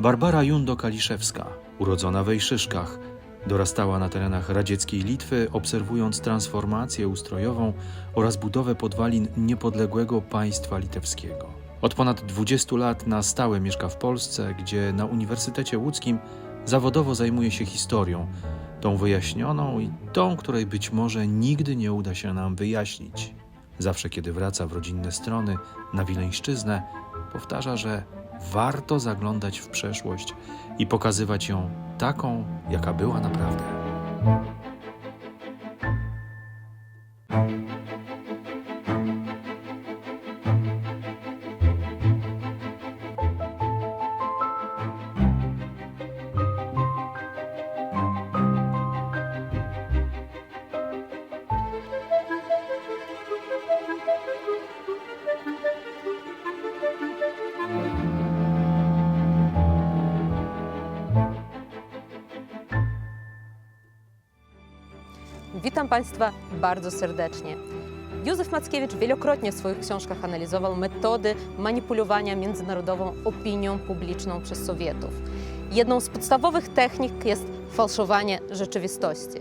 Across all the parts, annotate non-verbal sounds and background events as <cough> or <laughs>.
Barbara Jundo-Kaliszewska, urodzona w dorastała na terenach radzieckiej Litwy, obserwując transformację ustrojową oraz budowę podwalin niepodległego państwa litewskiego. Od ponad 20 lat na stałe mieszka w Polsce, gdzie na Uniwersytecie Łódzkim zawodowo zajmuje się historią, tą wyjaśnioną i tą, której być może nigdy nie uda się nam wyjaśnić. Zawsze, kiedy wraca w rodzinne strony na Wileńszczyznę, powtarza, że warto zaglądać w przeszłość i pokazywać ją taką, jaka była naprawdę. Witam Państwa bardzo serdecznie. Józef Mackiewicz wielokrotnie w swoich książkach analizował metody manipulowania międzynarodową opinią publiczną przez Sowietów. Jedną z podstawowych technik jest fałszowanie rzeczywistości.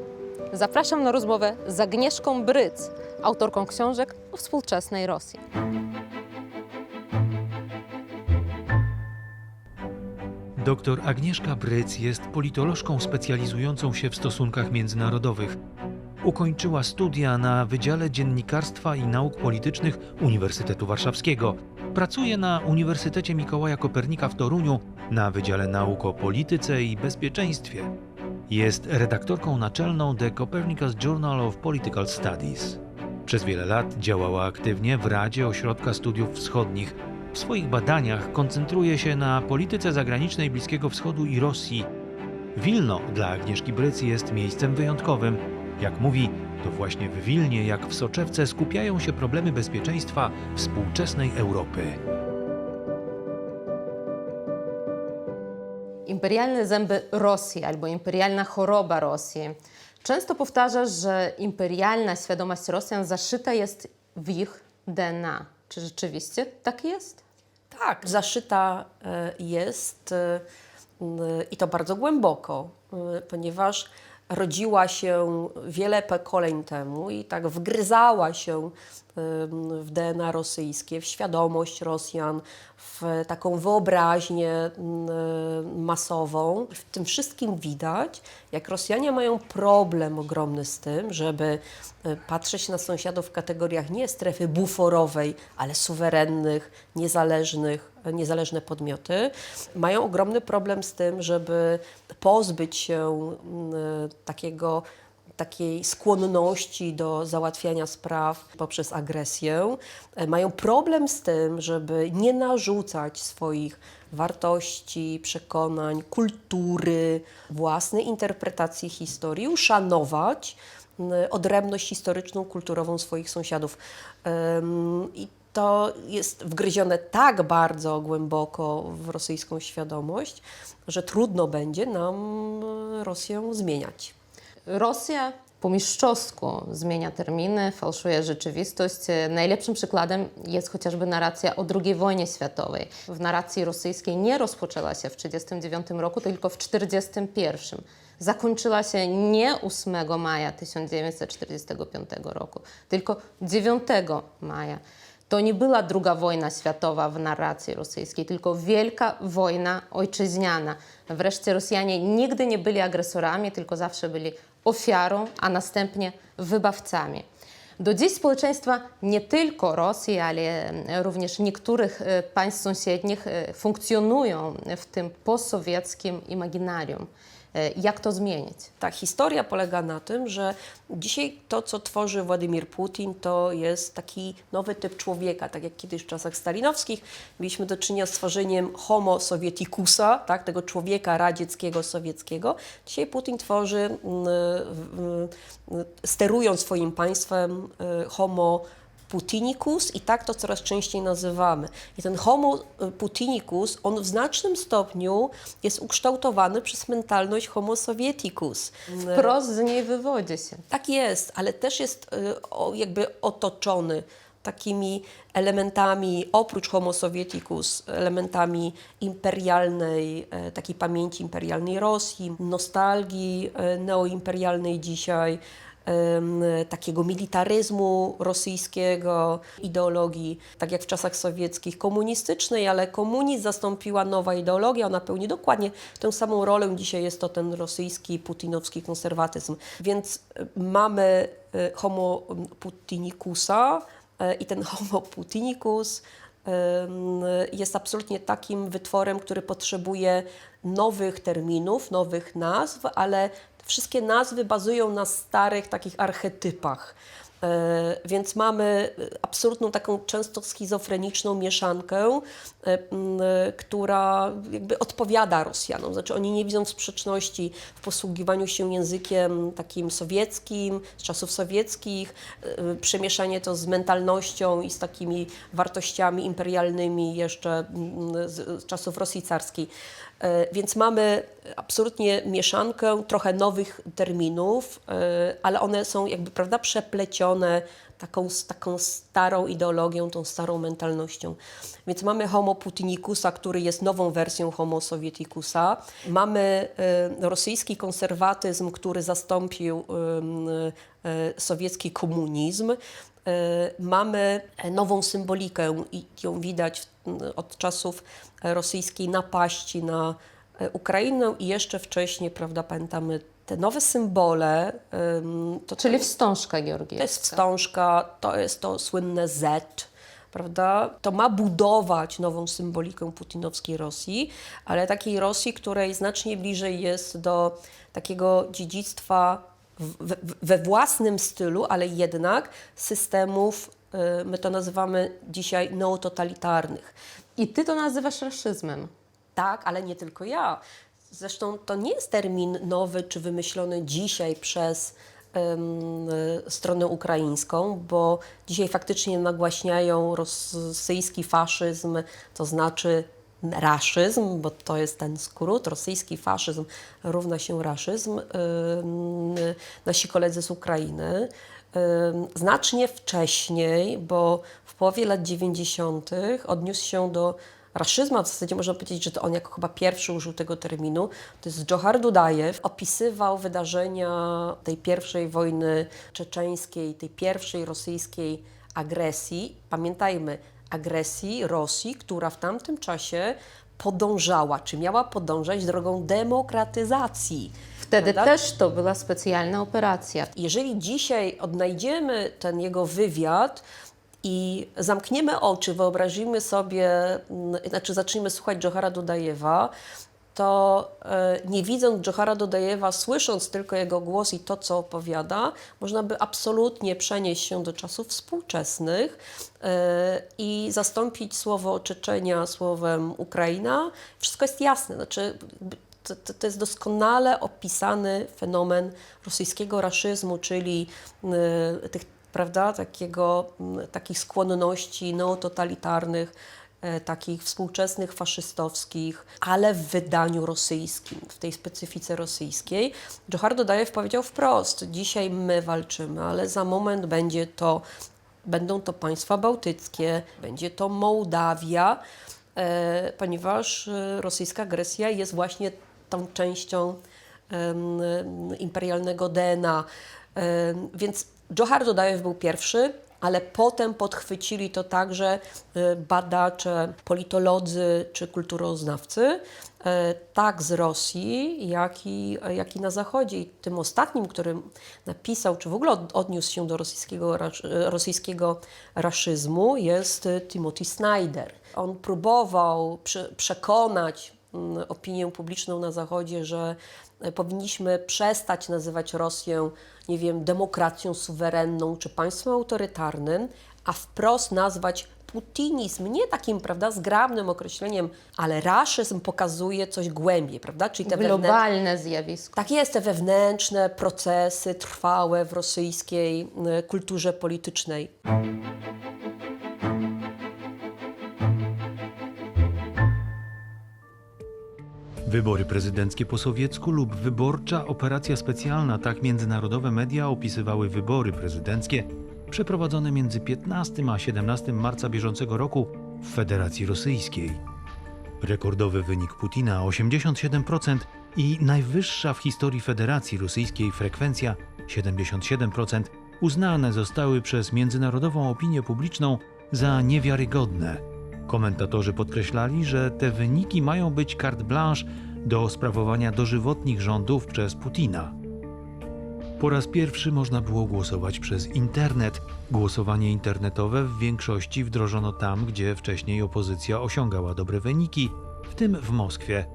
Zapraszam na rozmowę z Agnieszką Bryc, autorką książek o współczesnej Rosji. Doktor Agnieszka Bryc jest politolożką specjalizującą się w stosunkach międzynarodowych. Ukończyła studia na Wydziale Dziennikarstwa i Nauk Politycznych Uniwersytetu Warszawskiego. Pracuje na Uniwersytecie Mikołaja Kopernika w Toruniu na Wydziale Nauk o Polityce i Bezpieczeństwie. Jest redaktorką naczelną The Copernicus Journal of Political Studies. Przez wiele lat działała aktywnie w Radzie Ośrodka Studiów Wschodnich. W swoich badaniach koncentruje się na polityce zagranicznej Bliskiego Wschodu i Rosji. Wilno dla Agnieszki Bryc jest miejscem wyjątkowym. Jak mówi, to właśnie w Wilnie, jak w soczewce, skupiają się problemy bezpieczeństwa współczesnej Europy. Imperialne zęby Rosji albo imperialna choroba Rosji. Często powtarzasz, że imperialna świadomość Rosjan zaszyta jest w ich DNA. Czy rzeczywiście tak jest? Tak, zaszyta e, jest e, i to bardzo głęboko, e, ponieważ rodziła się wiele pokoleń temu i tak wgryzała się w DNA rosyjskie, w świadomość Rosjan, w taką wyobraźnię masową. W tym wszystkim widać, jak Rosjanie mają problem ogromny z tym, żeby e, patrzeć na sąsiadów w kategoriach nie strefy buforowej, ale suwerennych, niezależnych, niezależne podmioty. Mają ogromny problem z tym, żeby pozbyć się m, e, takiego takiej skłonności do załatwiania spraw poprzez agresję. E, Mają problem z tym, żeby nie narzucać swoich wartości, przekonań, kultury, własnej interpretacji historii, uszanować m, odrębność historyczną, kulturową swoich sąsiadów. I to jest wgryzione tak bardzo głęboko w rosyjską świadomość, że trudno będzie nam Rosję zmieniać. Rosja po mistrzowsku zmienia terminy, fałszuje rzeczywistość. Najlepszym przykładem jest chociażby narracja o II wojnie światowej. W narracji rosyjskiej nie rozpoczęła się w 1939 roku, tylko w 1941. Zakończyła się nie 8 maja 1945 roku, tylko 9 maja. To nie była druga wojna światowa w narracji rosyjskiej, tylko wielka wojna ojczyźniana. Wreszcie Rosjanie nigdy nie byli agresorami, tylko zawsze byli ofiarą, a następnie wybawcami. Do dziś społeczeństwa nie tylko Rosji, ale również niektórych e, państw sąsiednich e, funkcjonują w tym postsowieckim imaginarium. E, Jak to zmienić? Ta historia polega na tym, że dzisiaj to, co tworzy Władimir Putin, to jest taki nowy typ człowieka. Tak jak kiedyś w czasach stalinowskich mieliśmy do czynienia z tworzeniem homo sovieticusa, tak, tego człowieka radzieckiego, sowieckiego. Dzisiaj Putin tworzy, mm, sterując swoim państwem, y, homo Putinicus i tak to coraz częściej nazywamy. I ten homo Putinicus, on w znacznym stopniu jest ukształtowany przez mentalność homo sovieticus. Wprost z niej wywodzi się. Tak jest, ale też jest y, jakby otoczony takimi elementami, oprócz Homo Sovieticus, elementami imperialnej, e, takiej pamięci imperialnej Rosji, nostalgii e, neoimperialnej dzisiaj, takiego militaryzmu rosyjskiego, ideologii, tak jak w czasach sowieckich, komunistycznej, ale komunizm zastąpiła nowa ideologia, ona pełni dokładnie tę samą rolę. Dzisiaj jest to ten rosyjski, putinowski konserwatyzm. Więc e, mamy e, homo putinikusa e, i ten <laughs> homo putinicus jest absolutnie takim wytworem, który potrzebuje nowych terminów, nowych nazw, ale wszystkie nazwy bazują na starych takich archetypach. E, Więc mamy absolutną taką często schizofreniczną mieszankę, e, która jakby odpowiada Rosjanom. Znaczy oni nie widzą sprzeczności w posługiwaniu się językiem takim sowieckim, z czasów sowieckich, e, przemieszanie to z mentalnością i z takimi wartościami imperialnymi jeszcze z, z czasów Rosji carskiej. E, Więc mamy absolutnie mieszankę trochę nowych terminów, e, ale one są jakby prawda, przeplecione taką, taką starą ideologią, tą starą mentalnością. Więc mamy Homo Putinikusa, który jest nową wersją Homo Sovieticusa. Mamy e, rosyjski konserwatyzm, który zastąpił sowiecki komunizm. E, Mamy nową symbolikę i ją widać w- od czasów rosyjskiej napaści na e, Ukrainę i jeszcze wcześniej, prawda, pamiętamy te nowe symbole. To, Czyli wstążka georgijska. to jest wstążka, to jest to słynne Z, prawda? To ma budować nową symbolikę putinowskiej Rosji, ale takiej Rosji, której znacznie bliżej jest do takiego dziedzictwa we własnym stylu, ale jednak systemów, y, my to nazywamy dzisiaj neototalitarnych. I ty to nazywasz raszyzmem. Tak, ale nie tylko ja. Zresztą to nie jest termin nowy czy wymyślony dzisiaj przez e, stronę ukraińską, bo dzisiaj faktycznie nagłaśniają rosyjski faszyzm, to znaczy raszyzm, bo to jest ten skrót, rosyjski faszyzm równa się raszyzm, nasi koledzy z Ukrainy. Znacznie wcześniej, bo w połowie lat 90. odniósł się do raszyzmu, w zasadzie można powiedzieć, że to on jako chyba pierwszy użył tego terminu. To jest Dżohar Dudajew. Opisywał wydarzenia tej pierwszej wojny czeczeńskiej, tej pierwszej rosyjskiej agresji. Pamiętajmy, agresji Rosji, która w tamtym czasie podążała, czy miała podążać drogą demokratyzacji. Wtedy Prawda? też to była specjalna operacja. Jeżeli dzisiaj odnajdziemy ten jego wywiad i zamkniemy oczy, wyobrazimy sobie, mm, znaczy zaczniemy słuchać Johara Dudajewa, to e, nie widząc Johara Dudajewa, słysząc tylko jego głos i to, co opowiada, można by absolutnie przenieść się do czasów współczesnych e, i zastąpić słowo Czeczenia słowem Ukraina. Wszystko jest jasne. Znaczy, to, to, jest doskonale opisany fenomen rosyjskiego raszyzmu, czyli y, tych, prawda, takiego, takich skłonności neototalitarnych, takich współczesnych faszystowskich, ale w wydaniu rosyjskim, w tej specyfice rosyjskiej. Johar Dodajew powiedział wprost, dzisiaj my walczymy, ale za moment będzie to, będą to państwa bałtyckie, będzie to Mołdawia, e, ponieważ e, rosyjska agresja jest właśnie tą częścią imperialnego DNA. Więc Johar Dodajew był pierwszy, ale potem podchwycili to także e, badacze, politolodzy czy kulturoznawcy, e, tak z Rosji, jak i, jak i na Zachodzie. I tym ostatnim, który napisał, czy w ogóle od- odniósł się do rosyjskiego, e, rosyjskiego raszyzmu, jest Timothy Snyder. On próbował prze- przekonać mm, opinię publiczną na Zachodzie, że powinniśmy przestać nazywać Rosję, nie wiem, demokracją suwerenną czy państwem autorytarnym, a wprost nazwać putinizm nie takim, prawda, zgrabnym określeniem, ale raszyzm pokazuje coś głębiej, prawda? Czyli te Globalne zjawisko. tak jest, te wewnętrzne procesy trwałe w rosyjskiej y, kulturze politycznej. Wybory prezydenckie po sowiecku lub wyborcza operacja specjalna, tak międzynarodowe media opisywały wybory prezydenckie przeprowadzone między 15 a 17 marca bieżącego roku w Federacji Rosyjskiej. Rekordowy wynik Putina 87% i najwyższa w historii Federacji Rosyjskiej frekwencja 77% uznane zostały przez międzynarodową opinię publiczną za niewiarygodne. Komentatorzy podkreślali, że te wyniki mają być carte blanche do sprawowania dożywotnich rządów przez Putina. Po raz pierwszy można było głosować przez internet. Głosowanie internetowe w większości wdrożono tam, gdzie wcześniej opozycja osiągała dobre wyniki, w tym w Moskwie.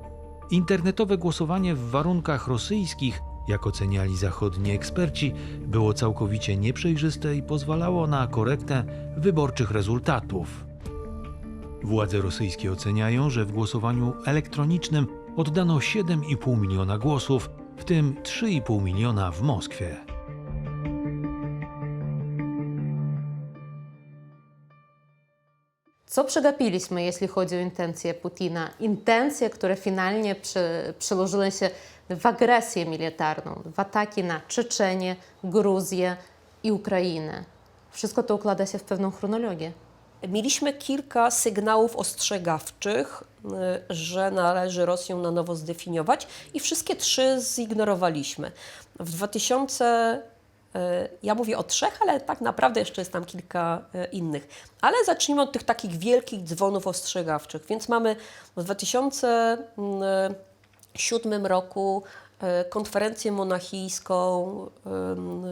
Internetowe głosowanie w warunkach rosyjskich, jak oceniali zachodni eksperci, było całkowicie nieprzejrzyste i pozwalało na korektę wyborczych rezultatów. Władze rosyjskie oceniają, że w głosowaniu elektronicznym oddano 7,5 miliona głosów, w tym 3,5 miliona w Moskwie. Co przegapiliśmy, jeśli chodzi o intencje Putina? Intencje, które finalnie przy, przełożyły się w agresję militarną, w ataki na Czeczenię, Gruzję i Ukrainę. Wszystko to układa się w pewną chronologię. Mieliśmy kilka sygnałów ostrzegawczych, y, że należy Rosję na nowo zdefiniować i wszystkie trzy zignorowaliśmy. W 2000, y, ja mówię o trzech, ale tak naprawdę jeszcze jest tam kilka y, innych. Ale zacznijmy od tych takich wielkich dzwonów ostrzegawczych. Więc mamy w 2007 roku e, konferencję monachijską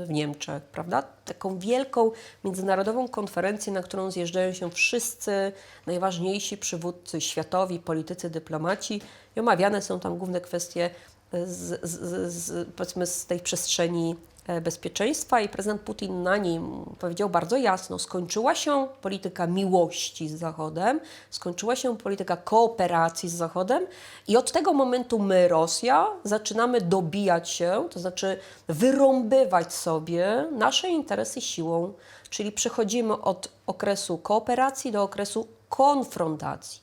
w Niemczech, prawda? Taką wielką międzynarodową konferencję, na którą zjeżdżają się wszyscy najważniejsi przywódcy światowi, politycy, dyplomaci i omawiane są tam główne kwestie z, z, z, z tej przestrzeni e, bezpieczeństwa i prezydent Putin na nim powiedział bardzo jasno, skończyła się polityka miłości z Zachodem, skończyła się polityka kooperacji z Zachodem i od tego momentu my, Rosja, zaczynamy dobijać się, to znaczy wyrąbywać sobie nasze interesy siłą, czyli przechodzimy od okresu kooperacji do okresu konfrontacji.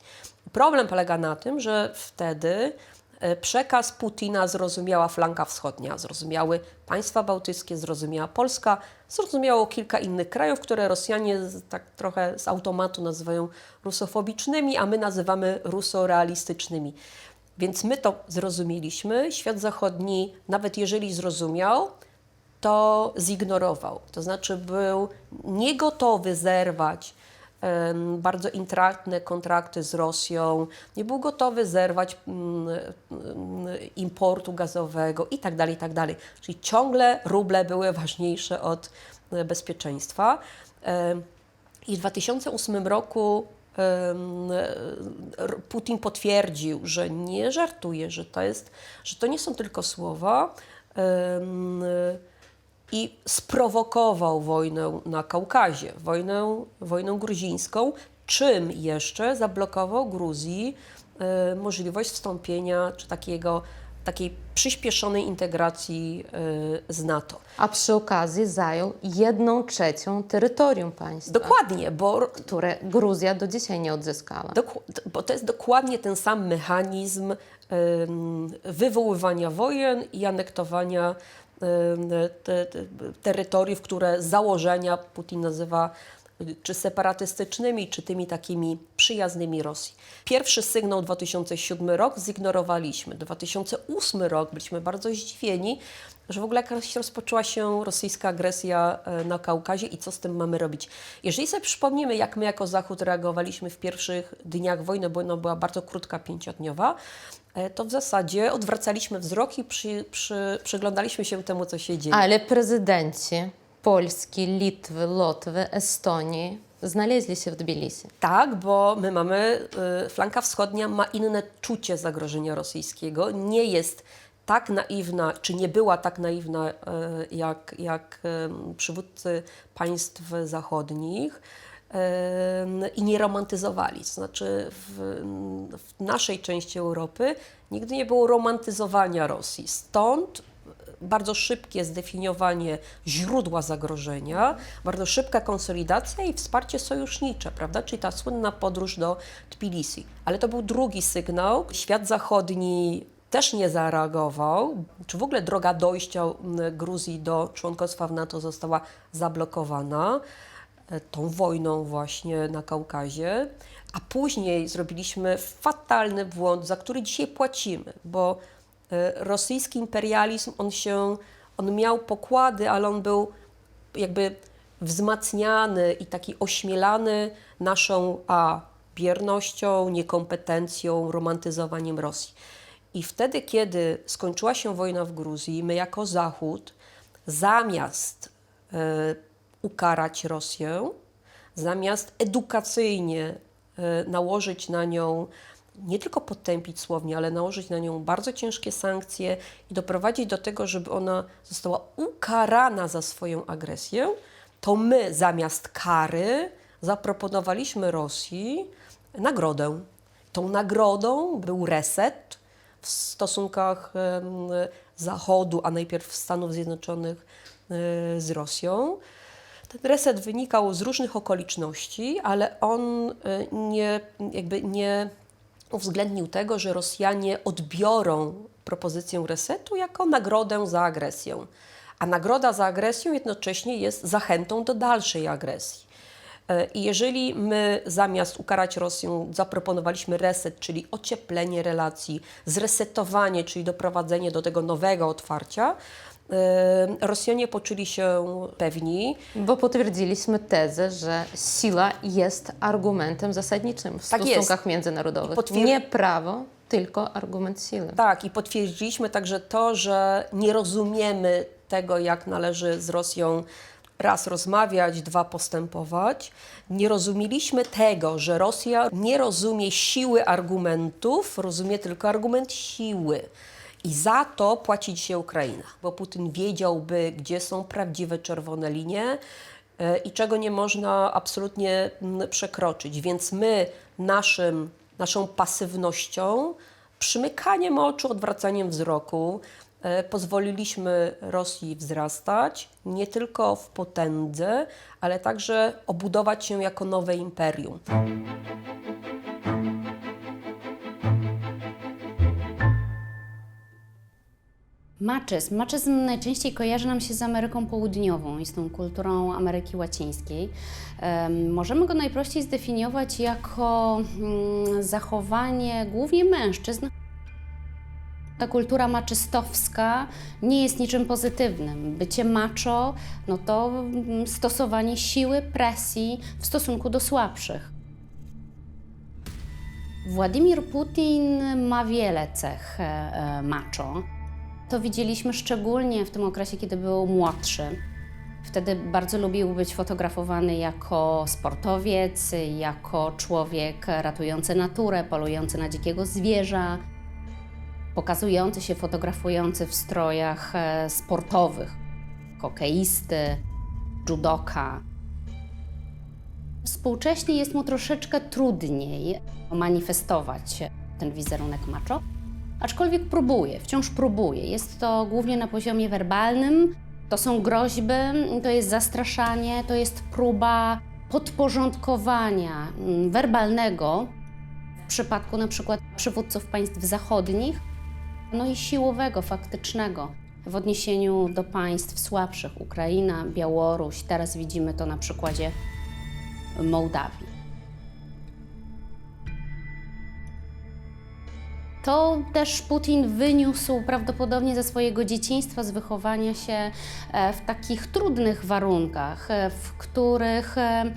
Problem polega na tym, że wtedy e, przekaz Putina zrozumiała flanka wschodnia, zrozumiały państwa bałtyckie, zrozumiała Polska, zrozumiało kilka innych krajów, które Rosjanie tak trochę z automatu nazywają rusofobicznymi, a my nazywamy rusorealistycznymi. Więc my to zrozumieliśmy, świat zachodni, nawet jeżeli zrozumiał, to zignorował. To znaczy był niegotowy zerwać bardzo intratne kontrakty z Rosją, nie był gotowy zerwać mm, mm, importu gazowego i tak dalej, i tak. Czyli ciągle ruble były ważniejsze od e, bezpieczeństwa. I w 2008 roku r- Putin potwierdził, że nie żartuje, że to, jest, że to nie są tylko słowa. I sprowokował wojnę na Kaukazie, wojnę, wojnę gruzińską, czym jeszcze zablokował Gruzji e, możliwość wstąpienia czy takiego, takiej przyspieszonej integracji e, z NATO. A przy okazji zajął jedną trzecią terytorium państwa, Dokładnie, bo które Gruzja do dzisiaj nie odzyskała. Doku- bo to jest dokładnie ten sam mechanizm em, wywoływania wojen i anektowania te, te, terytoriów, które z założenia Putin nazywa czy separatystycznymi, czy tymi takimi przyjaznymi Rosji. Pierwszy sygnał 2007 rok zignorowaliśmy. 2008 rok byliśmy bardzo zdziwieni, że w ogóle jakaś rozpoczęła się rosyjska agresja e, na Kaukazie i co z tym mamy robić. Jeżeli sobie przypomnimy, jak my jako Zachód reagowaliśmy w pierwszych dniach wojny, bo ona była bardzo krótka, pięciodniowa, e, to w zasadzie odwracaliśmy wzrok i przy, przy, przyglądaliśmy się temu, co się dzieje. Ale prezydenci Polski, Litwy, Łotwy, Estonii znaleźli się w Tbilisi. Tak, bo my mamy, y, flanka wschodnia ma inne czucie zagrożenia rosyjskiego, nie jest tak naiwna, czy nie była tak naiwna y, jak, jak y, przywódcy państw zachodnich y, i nie romantyzowali. To znaczy w, w naszej części Europy nigdy nie było romantyzowania Rosji. Stąd bardzo szybkie zdefiniowanie źródła zagrożenia, bardzo szybka konsolidacja i wsparcie sojusznicze, prawda? Czyli ta słynna podróż do Tbilisi. Ale to był drugi sygnał. Świat zachodni też nie zareagował, czy w ogóle droga dojścia Gruzji do członkostwa w NATO została zablokowana e, tą wojną właśnie na Kaukazie, a później zrobiliśmy fatalny błąd, za który dzisiaj płacimy, bo rosyjski imperializm, on się, on miał pokłady, ale on był jakby wzmacniany i taki ośmielany naszą a biernością, niekompetencją, romantyzowaniem Rosji. I wtedy, kiedy skończyła się wojna w Gruzji, my jako Zachód, zamiast e, ukarać Rosję, zamiast edukacyjnie e, nałożyć na nią, nie tylko potępić słownie, ale nałożyć na nią bardzo ciężkie sankcje i doprowadzić do tego, żeby ona została ukarana za swoją agresję, to my zamiast kary zaproponowaliśmy Rosji nagrodę. Tą nagrodą był reset w stosunkach Zachodu, a najpierw Stanów Zjednoczonych e, z Rosją. Ten reset wynikał z różnych okoliczności, ale on e, nie, jakby nie uwzględnił tego, że Rosjanie odbiorą propozycję resetu jako nagrodę za agresję. A nagroda za agresję jednocześnie jest zachętą do dalszej agresji. E, I jeżeli my zamiast ukarać Rosję zaproponowaliśmy reset, czyli ocieplenie relacji, zresetowanie, czyli doprowadzenie do tego nowego otwarcia, Rosjanie poczuli się pewni, Bo potwierdziliśmy tezę, że siła jest argumentem zasadniczym w Tak jest. stosunkach międzynarodowych. I potwier- Nie prawo, tylko argument siły. Tak, i potwierdziliśmy także to, że nie rozumiemy tego, jak należy z Rosją raz rozmawiać, dwa postępować. Nie rozumieliśmy tego, że Rosja nie rozumie siły argumentów, rozumie tylko argument siły. I za to płaci dzisiaj Ukraina, bo Putin wiedziałby, gdzie są prawdziwe czerwone linie e, i czego nie można absolutnie przekroczyć. Więc my naszym, naszą pasywnością, przymykaniem oczu, odwracaniem wzroku, e, pozwoliliśmy Rosji wzrastać nie tylko w potędze, ale także obudować się jako nowe imperium. Maczyzm. Maczyzm najczęściej kojarzy nam się z Ameryką Południową i z tą kulturą Ameryki Łacińskiej. Em, możemy go najprościej zdefiniować jako mm, zachowanie głównie mężczyzn. Ta kultura maczystowska nie jest niczym pozytywnym. Bycie macho no to mm, stosowanie siły, presji w stosunku do słabszych. Władimir Putin ma wiele cech e, e, macho. To widzieliśmy szczególnie w tym okresie, kiedy był młodszy. Wtedy bardzo lubił być fotografowany jako sportowiec, jako człowiek ratujący naturę, polujący na dzikiego zwierza, pokazujący się, fotografujący w strojach e, sportowych, hokeisty, judoka. Współcześnie jest mu troszeczkę trudniej manifestować ten wizerunek macho, aczkolwiek próbuje, wciąż próbuje. Jest to głównie na poziomie werbalnym, to są groźby, to jest zastraszanie, to jest próba podporządkowania mm, werbalnego w przypadku na przykład przywódców państw zachodnich, no i siłowego, faktycznego w odniesieniu do państw słabszych Ukraina, Białoruś. Teraz widzimy to na przykładzie Mołdawii. To też Putin wyniósł prawdopodobnie ze swojego dzieciństwa, z wychowania się e, w takich trudnych warunkach, e, w których e,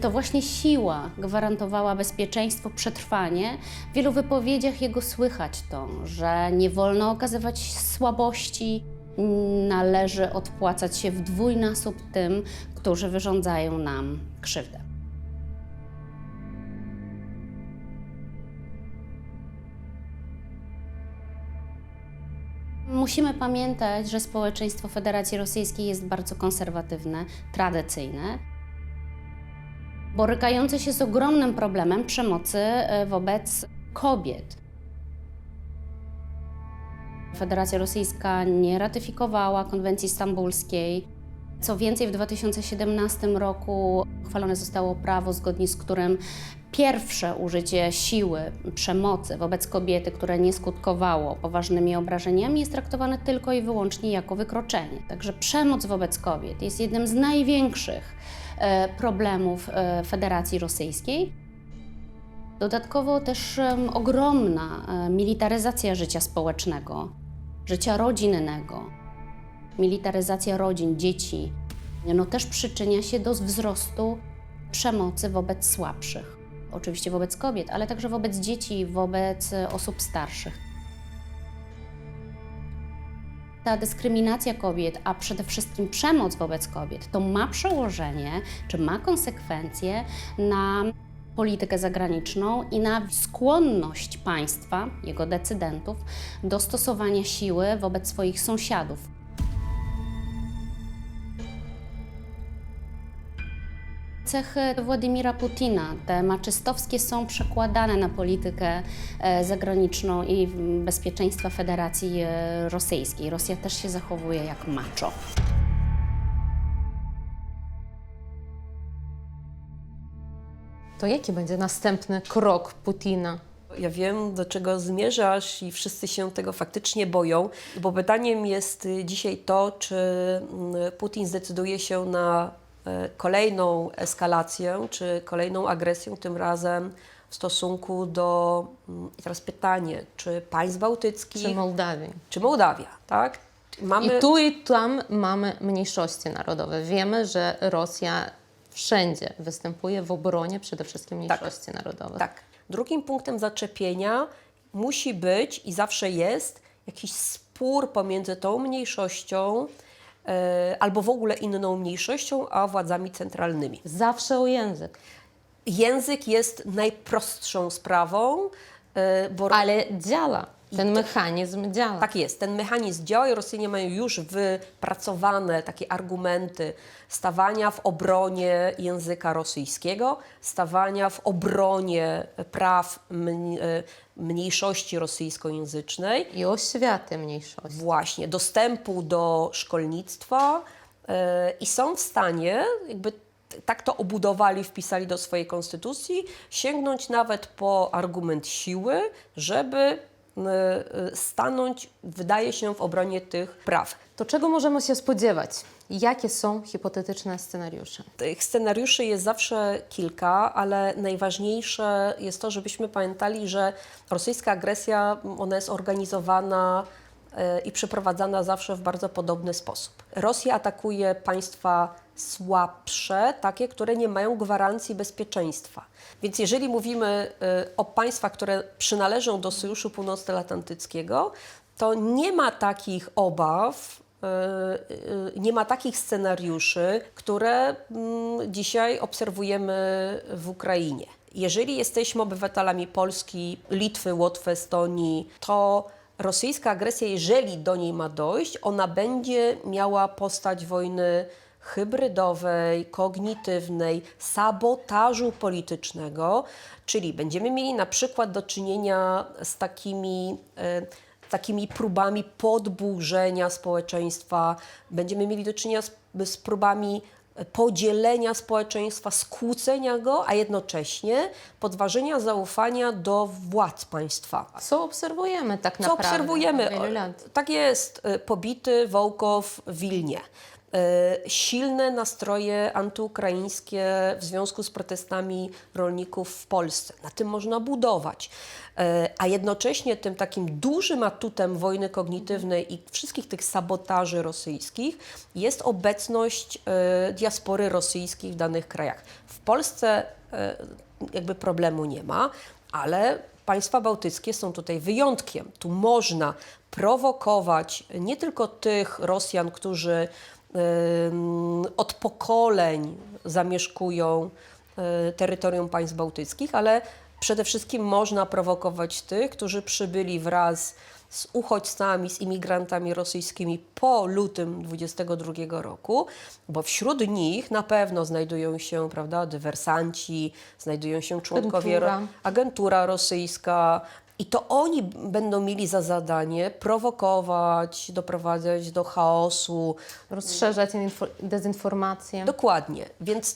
to właśnie siła gwarantowała bezpieczeństwo, przetrwanie. W wielu wypowiedziach jego słychać to, że nie wolno okazywać słabości, należy odpłacać się w dwójnasób tym, którzy wyrządzają nam krzywdę. Musimy pamiętać, że społeczeństwo Federacji Rosyjskiej jest bardzo konserwatywne, tradycyjne, borykające się z ogromnym problemem przemocy e, wobec kobiet. Federacja Rosyjska nie ratyfikowała konwencji stambulskiej. Co więcej, w 2017 roku uchwalone zostało prawo, zgodnie z którym pierwsze użycie siły, przemocy wobec kobiety, które nie skutkowało poważnymi obrażeniami, jest traktowane tylko i wyłącznie jako wykroczenie. Także przemoc wobec kobiet jest jednym z największych e, problemów e, Federacji Rosyjskiej. Dodatkowo też ogromna e, militaryzacja życia społecznego, życia rodzinnego, militaryzacja rodzin, dzieci, no też przyczynia się do wzrostu przemocy wobec słabszych. Oczywiście wobec kobiet, ale także wobec dzieci, wobec osób starszych. Ta dyskryminacja kobiet, a przede wszystkim przemoc wobec kobiet, to ma przełożenie, czy ma konsekwencje na politykę zagraniczną i na skłonność państwa, jego decydentów, do stosowania siły wobec swoich sąsiadów. Cechy Władimira Putina, te maczystowskie, są przekładane na politykę e, zagraniczną i bezpieczeństwa Federacji e, Rosyjskiej. Rosja też się zachowuje jak maczo. To jaki będzie następny krok Putina? Ja wiem, do czego zmierzasz i wszyscy się tego faktycznie boją, bo pytaniem jest y, dzisiaj to, czy mm, Putin zdecyduje się na kolejną eskalację, czy kolejną agresję, tym razem w stosunku do, mm, i teraz pytanie, czy państw bałtyckich, Czy Mołdawii? czy Mołdawia, tak? Mamy... I tu i tam mamy mniejszości narodowe. Wiemy, że Rosja wszędzie występuje w obronie przede wszystkim mniejszości narodowych. Tak. Drugim punktem zaczepienia musi być i zawsze jest jakiś spór pomiędzy tą mniejszością e, albo w ogóle inną mniejszością, a władzami centralnymi. Zawsze o język. Język jest najprostszą sprawą, e, bo Ale działa. Ten mechanizm działa. tak jest, ten mechanizm działa i Rosjanie mają już wypracowane takie argumenty stawania w obronie języka rosyjskiego, stawania w obronie praw e, mniejszości rosyjskojęzycznej, I oświaty mniejszości. właśnie dostępu do szkolnictwa e, i są w stanie, jakby tak to obudowali, wpisali do swojej konstytucji, sięgnąć nawet po argument siły, żeby stanąć, wydaje się, w obronie tych praw. To czego możemy się spodziewać? Jakie są hipotetyczne scenariusze? Tych scenariuszy jest zawsze kilka, ale najważniejsze jest to, żebyśmy pamiętali, że rosyjska agresja, ona jest organizowana e, i przeprowadzana zawsze w bardzo podobny sposób. Rosja atakuje państwa słabsze, takie, które nie mają gwarancji bezpieczeństwa. Więc jeżeli mówimy e, o państwach, które przynależą do Sojuszu Północnoatlantyckiego, to nie ma takich obaw, e, e, nie ma takich scenariuszy, które mm, dzisiaj obserwujemy w Ukrainie. Jeżeli jesteśmy obywatelami Polski, Litwy, Łotwy, Estonii, to rosyjska agresja, jeżeli do niej ma dojść, ona będzie miała postać wojny hybrydowej, kognitywnej, sabotażu politycznego, czyli będziemy mieli na przykład do czynienia z takimi, e, takimi próbami podburzenia społeczeństwa, będziemy mieli do czynienia z, z próbami podzielenia społeczeństwa, skłócenia go, a jednocześnie podważenia zaufania do władz państwa. Co obserwujemy tak Co naprawdę? obserwujemy? wielu lat? Tak jest. y, Pobity Wołkow w Wilnie. Y, Silne nastroje antyukraińskie w związku z protestami rolników w Polsce. Na tym można budować. Y, A jednocześnie tym takim dużym atutem wojny kognitywnej i wszystkich tych sabotaży rosyjskich jest obecność y, diaspory rosyjskiej w danych krajach. W Polsce jakby problemu nie ma, ale Państwa bałtyckie są tutaj wyjątkiem. Tu można prowokować nie tylko tych Rosjan, którzy od pokoleń zamieszkują y, terytorium państw bałtyckich, ale przede wszystkim można prowokować tych, którzy przybyli wraz z uchodźcami, z imigrantami rosyjskimi po lutym 22 roku, bo wśród nich na pewno znajdują się prawda, dywersanci, znajdują się członkowie Agentura. agentura rosyjska, I to oni będą mieli za zadanie prowokować, doprowadzać do chaosu. Rozszerzać info- dezinformację. Dokładnie. Więc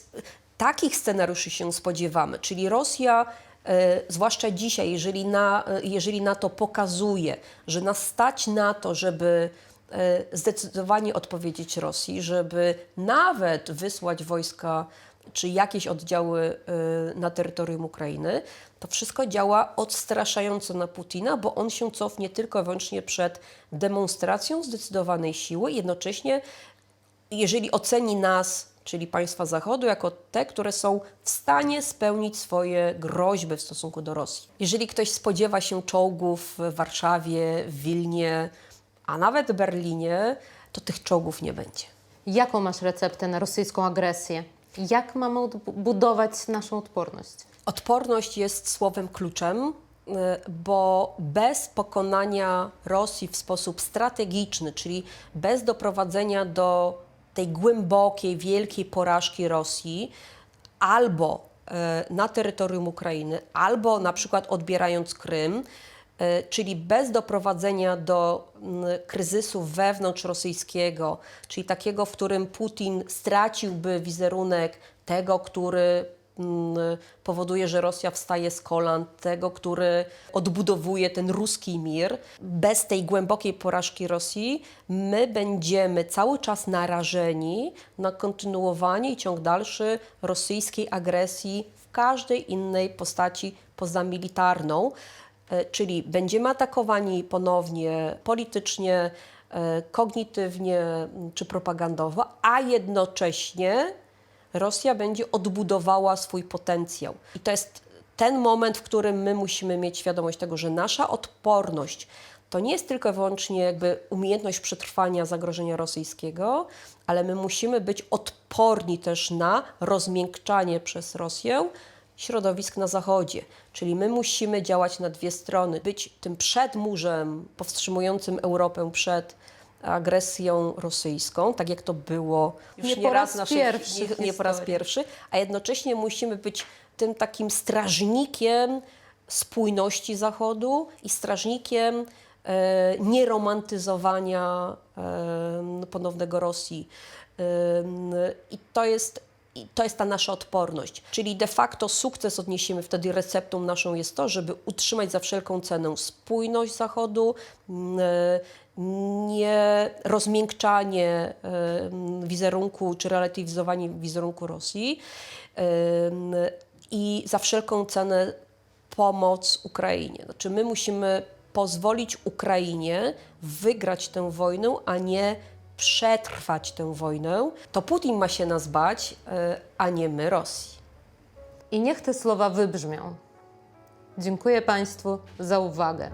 takich scenariuszy się spodziewamy. Czyli Rosja, e, zwłaszcza dzisiaj, jeżeli na, jeżeli na to pokazuje, że nas stać na to, żeby e, zdecydowanie odpowiedzieć Rosji, żeby nawet wysłać wojska czy jakieś oddziały e, na terytorium Ukrainy, to wszystko działa odstraszająco na Putina, bo on się cofnie tylko i wyłącznie przed demonstracją zdecydowanej siły, jednocześnie jeżeli oceni nas, czyli państwa Zachodu, jako te, które są w stanie spełnić swoje groźby w stosunku do Rosji. Jeżeli ktoś spodziewa się czołgów w Warszawie, w Wilnie, a nawet Berlinie, to tych czołgów nie będzie. Jaką masz receptę na rosyjską agresję? Jak mamy budować naszą odporność? Odporność jest słowem kluczem, y, bo bez pokonania Rosji w sposób strategiczny, czyli bez doprowadzenia do tej głębokiej, wielkiej porażki Rosji, albo y, na terytorium Ukrainy, albo na przykład odbierając Krym, czyli bez doprowadzenia do mm, kryzysu wewnątrz rosyjskiego, czyli takiego, w którym Putin straciłby wizerunek tego, który mm, powoduje, że Rosja wstaje z kolan, tego, który odbudowuje ten ruski mir. Bez tej głębokiej porażki Rosji my będziemy cały czas narażeni na kontynuowanie i ciąg dalszy rosyjskiej agresji w każdej innej postaci pozamilitarną. E, Czyli będziemy atakowani ponownie politycznie, e, kognitywnie czy propagandowo, a jednocześnie Rosja będzie odbudowała swój potencjał. I to jest ten moment, w którym my musimy mieć świadomość tego, że nasza odporność to nie jest tylko i wyłącznie jakby umiejętność przetrwania zagrożenia rosyjskiego, ale my musimy być odporni też na rozmiękczanie przez Rosję środowisk na Zachodzie. Czyli my musimy działać na dwie strony, być tym przedmurzem powstrzymującym Europę przed agresją rosyjską, tak jak to było już Nie nie, po raz raz pierwszy w nie, nie po raz pierwszy, a jednocześnie musimy być tym takim strażnikiem spójności Zachodu i strażnikiem e, nieromantyzowania e, ponownego Rosji. E, I to jest i to jest ta nasza odporność. Czyli de facto sukces odniesiemy wtedy receptą naszą jest to, żeby utrzymać za wszelką cenę spójność Zachodu, nie rozmiękczanie e, wizerunku czy relatywizowanie wizerunku Rosji e, i za wszelką cenę pomoc Ukrainie. Znaczy my musimy pozwolić Ukrainie wygrać tę wojnę, a nie przetrwać tę wojnę. To Putin ma się nas bać, e, a nie my Rosji. I niech te słowa wybrzmią. Dziękuję Państwu za uwagę.